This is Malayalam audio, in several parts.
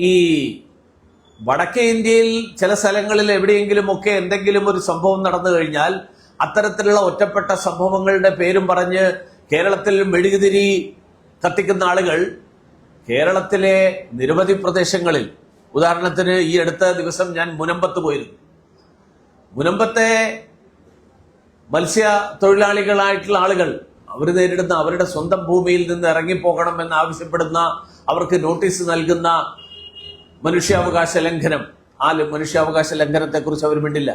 ഈ വടക്കേ ഇന്ത്യയിൽ ചില സ്ഥലങ്ങളിൽ എവിടെയെങ്കിലുമൊക്കെ എന്തെങ്കിലും ഒരു സംഭവം നടന്നു കഴിഞ്ഞാൽ അത്തരത്തിലുള്ള ഒറ്റപ്പെട്ട സംഭവങ്ങളുടെ പേരും പറഞ്ഞ് കേരളത്തിൽ മെഴുകുതിരി കത്തിക്കുന്ന ആളുകൾ കേരളത്തിലെ നിരവധി പ്രദേശങ്ങളിൽ ഉദാഹരണത്തിന് ഈ അടുത്ത ദിവസം ഞാൻ മുനമ്പത്ത് പോയിരുന്നു. മുനമ്പത്തെ മത്സ്യ തൊഴിലാളികളായിട്ടുള്ള ആളുകൾ അവർ നേരിടുന്ന അവരുടെ സ്വന്തം ഭൂമിയിൽ നിന്ന് ഇറങ്ങിപ്പോകണം എന്ന് ആവശ്യപ്പെടുന്ന അവർക്ക് നോട്ടീസ് നൽകുന്ന മനുഷ്യാവകാശ ലംഘനം. ആ മനുഷ്യാവകാശ ലംഘനത്തെക്കുറിച്ച് അവർ മിണ്ടില്ല.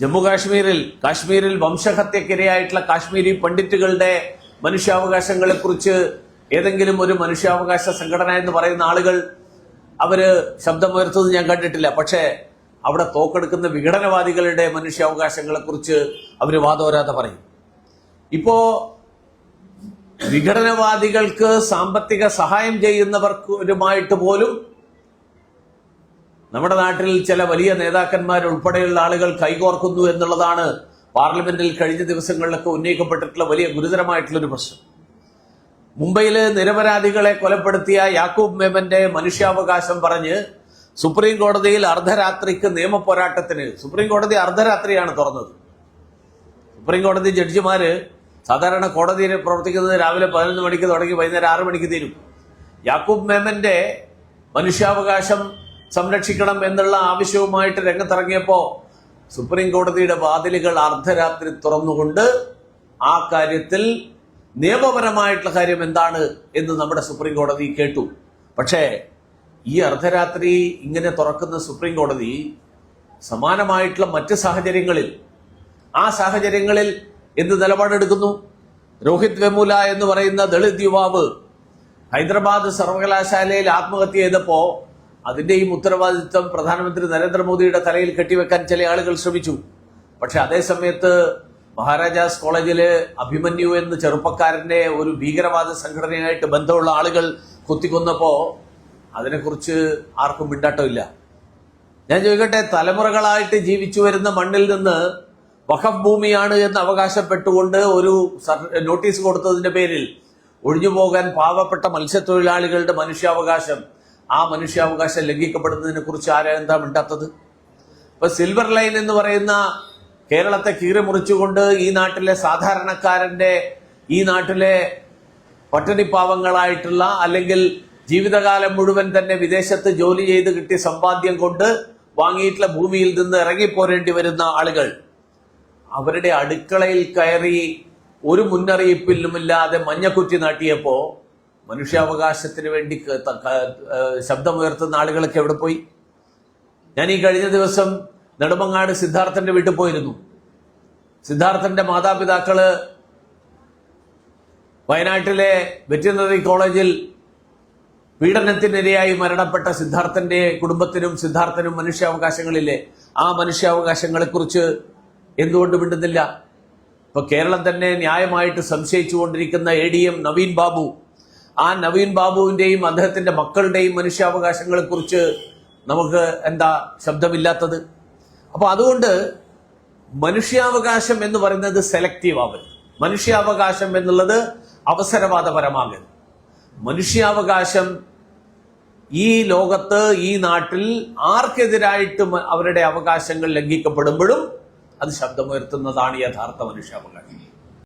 ജമ്മു കാശ്മീരിൽ കാശ്മീരിൽ വംശഹത്യക്കിരയായിട്ടുള്ള കാശ്മീരി പണ്ഡിറ്റുകളുടെ മനുഷ്യാവകാശങ്ങളെക്കുറിച്ച് ഏതെങ്കിലും ഒരു മനുഷ്യാവകാശ സംഘടന എന്ന് പറയുന്ന ആളുകൾ അവർ ശബ്ദമുയർത്തുന്നത് ഞാൻ കണ്ടിട്ടില്ല. പക്ഷേ അവിടെ തോക്കെടുക്കുന്ന വിഘടനവാദികളുടെ മനുഷ്യാവകാശങ്ങളെക്കുറിച്ച് അവർ വാദോരാത പറയും. ഇപ്പോ വിഘടനവാദികൾക്ക് സാമ്പത്തിക സഹായം ചെയ്യുന്നവർക്കുമായിട്ട് പോലും നമ്മുടെ നാട്ടിൽ ചില വലിയ നേതാക്കന്മാർ ഉൾപ്പെടെയുള്ള ആളുകൾ കൈകോർക്കുന്നു എന്നുള്ളതാണ് പാർലമെന്റിൽ കഴിഞ്ഞ ദിവസങ്ങളിലൊക്കെ ഉന്നയിക്കപ്പെട്ടിട്ടുള്ള വലിയ ഗുരുതരമായിട്ടുള്ളൊരു പ്രശ്നം. മുംബൈയിലെ നിരപരാധികളെ കൊലപ്പെടുത്തിയ യാക്കൂബ് മേമന്റെ മനുഷ്യാവകാശം പറഞ്ഞ് സുപ്രീം കോടതിയിൽ അർദ്ധരാത്രിക്ക് നിയമപോരാട്ടത്തിന് സുപ്രീം കോടതി അർദ്ധരാത്രിയാണ് തുറന്നത്. സുപ്രീം കോടതി ജഡ്ജിമാര് സാധാരണ കോടതിയിൽ പ്രവർത്തിക്കുന്നത് രാവിലെ പതിനൊന്ന് മണിക്ക് തുടങ്ങി വൈകുന്നേരം ആറ് മണിക്ക് തീരും. യാക്കൂബ് മേമന്റെ മനുഷ്യാവകാശം സംരക്ഷിക്കണം എന്നുള്ള ആവശ്യവുമായിട്ട് രംഗത്തിറങ്ങിയപ്പോൾ സുപ്രീം കോടതിയുടെ വാതിലുകൾ അർദ്ധരാത്രി തുറന്നുകൊണ്ട് ആ കാര്യത്തിൽ നിയമപരമായിട്ടുള്ള കാര്യം എന്താണ് എന്ന് നമ്മുടെ സുപ്രീം കോടതി കേട്ടു. പക്ഷേ ഈ അർദ്ധരാത്രി ഇങ്ങനെ തുറക്കുന്ന സുപ്രീം കോടതി സമാനമായിട്ടുള്ള മറ്റ് സാഹചര്യങ്ങളിൽ ആ സാഹചര്യങ്ങളിൽ എന്ത് നിലപാടെടുക്കുന്നു? രോഹിത് വെമുല എന്ന് പറയുന്ന ദളിത് യുവാവ് ഹൈദരാബാദ് സർവകലാശാലയിൽ ആത്മഹത്യ ചെയ്തപ്പോ അതിന്റെയും ഉത്തരവാദിത്വം പ്രധാനമന്ത്രി നരേന്ദ്രമോദിയുടെ തലയിൽ കെട്ടിവെക്കാൻ ചില ആളുകൾ ശ്രമിച്ചു. പക്ഷെ അതേസമയത്ത് മഹാരാജാസ് കോളേജിൽ അഭിമന്യു എന്ന ചെറുപ്പക്കാരന്റെ ഒരു ഭീകരവാദ സംഘടനയായിട്ട് ബന്ധമുള്ള ആളുകൾ കുത്തിക്കൊന്നപ്പോ അതിനെക്കുറിച്ച് ആർക്കും മിണ്ടാട്ടമില്ല. ഞാൻ ചോദിക്കട്ടെ തലമുറകളായിട്ട് ജീവിച്ചു വരുന്ന മണ്ണിൽ നിന്ന് വഖഫ് ഭൂമിയാണ് എന്ന് അവകാശപ്പെട്ടുകൊണ്ട് ഒരു നോട്ടീസ് കൊടുത്തതിന്റെ പേരിൽ ഒഴിഞ്ഞു പോകാൻ പാവപ്പെട്ട മത്സ്യത്തൊഴിലാളികളുടെ മനുഷ്യാവകാശം ആ മനുഷ്യാവകാശം ലംഘിക്കപ്പെടുന്നതിനെ കുറിച്ച് ആരാ എന്താ മിണ്ടാത്തത്? ഇപ്പൊ സിൽവർ ലൈൻ എന്ന് പറയുന്ന കേരളത്തെ കീറി മുറിച്ചുകൊണ്ട് ഈ നാട്ടിലെ സാധാരണക്കാരന്റെ ഈ നാട്ടിലെ പട്ടിണിപ്പാവങ്ങളായിട്ടുള്ള അല്ലെങ്കിൽ ജീവിതകാലം മുഴുവൻ തന്നെ വിദേശത്ത് ജോലി ചെയ്ത് കിട്ടിയ സമ്പാദ്യം കൊണ്ട് വാങ്ങിയിട്ടുള്ള ഭൂമിയിൽ നിന്ന് ഇറങ്ങിപ്പോരേണ്ടി വരുന്ന ആളുകൾ അവരുടെ അടുക്കളയിൽ കയറി ഒരു മുന്നറിയിപ്പിലുമില്ലാതെ മഞ്ഞക്കുറ്റി നാട്ടിയപ്പോ മനുഷ്യാവകാശത്തിന് വേണ്ടി ശബ്ദമുയർത്തുന്ന ആളുകളൊക്കെ എവിടെ പോയി? ഞാൻ ഈ കഴിഞ്ഞ ദിവസം നെടുമങ്ങാട് സിദ്ധാർത്ഥന്റെ വീട്ടിൽ പോയിരുന്നു. സിദ്ധാർത്ഥന്റെ മാതാപിതാക്കൾ വയനാട്ടിലെ വെറ്റിനറി കോളേജിൽ പീഡനത്തിനിരയായി മരണപ്പെട്ട സിദ്ധാർത്ഥന്റെ കുടുംബത്തിനും സിദ്ധാർത്ഥനും മനുഷ്യാവകാശങ്ങളില്ലേ ആ മനുഷ്യാവകാശങ്ങളെക്കുറിച്ച് എന്തുകൊണ്ട് മിണ്ടുന്നില്ല? ഇപ്പൊ കേരളം തന്നെ ന്യായമായിട്ട് സംശയിച്ചു കൊണ്ടിരിക്കുന്ന A D M Naveen Babu. ആ നവീൻ ബാബുവിന്റെയും അദ്ദേഹത്തിന്റെ മക്കളുടെയും മനുഷ്യാവകാശങ്ങളെക്കുറിച്ച് നമുക്ക് എന്താ ശബ്ദമില്ലാത്തത്? അപ്പോൾ അതുകൊണ്ട് മനുഷ്യാവകാശം എന്ന് പറയുന്നത് സെലക്റ്റീവ് ആവരുത്. മനുഷ്യാവകാശം എന്നുള്ളത് അവസരവാദപരമാകരുത്. മനുഷ്യാവകാശം ഈ ലോകത്ത് ഈ നാട്ടിൽ ആർക്കെതിരായിട്ട് അവരുടെ അവകാശങ്ങൾ ലംഘിക്കപ്പെടുമ്പോഴും അത് ശബ്ദമുയർത്തുന്നതാണ് യഥാർത്ഥ മനുഷ്യാവകാശം.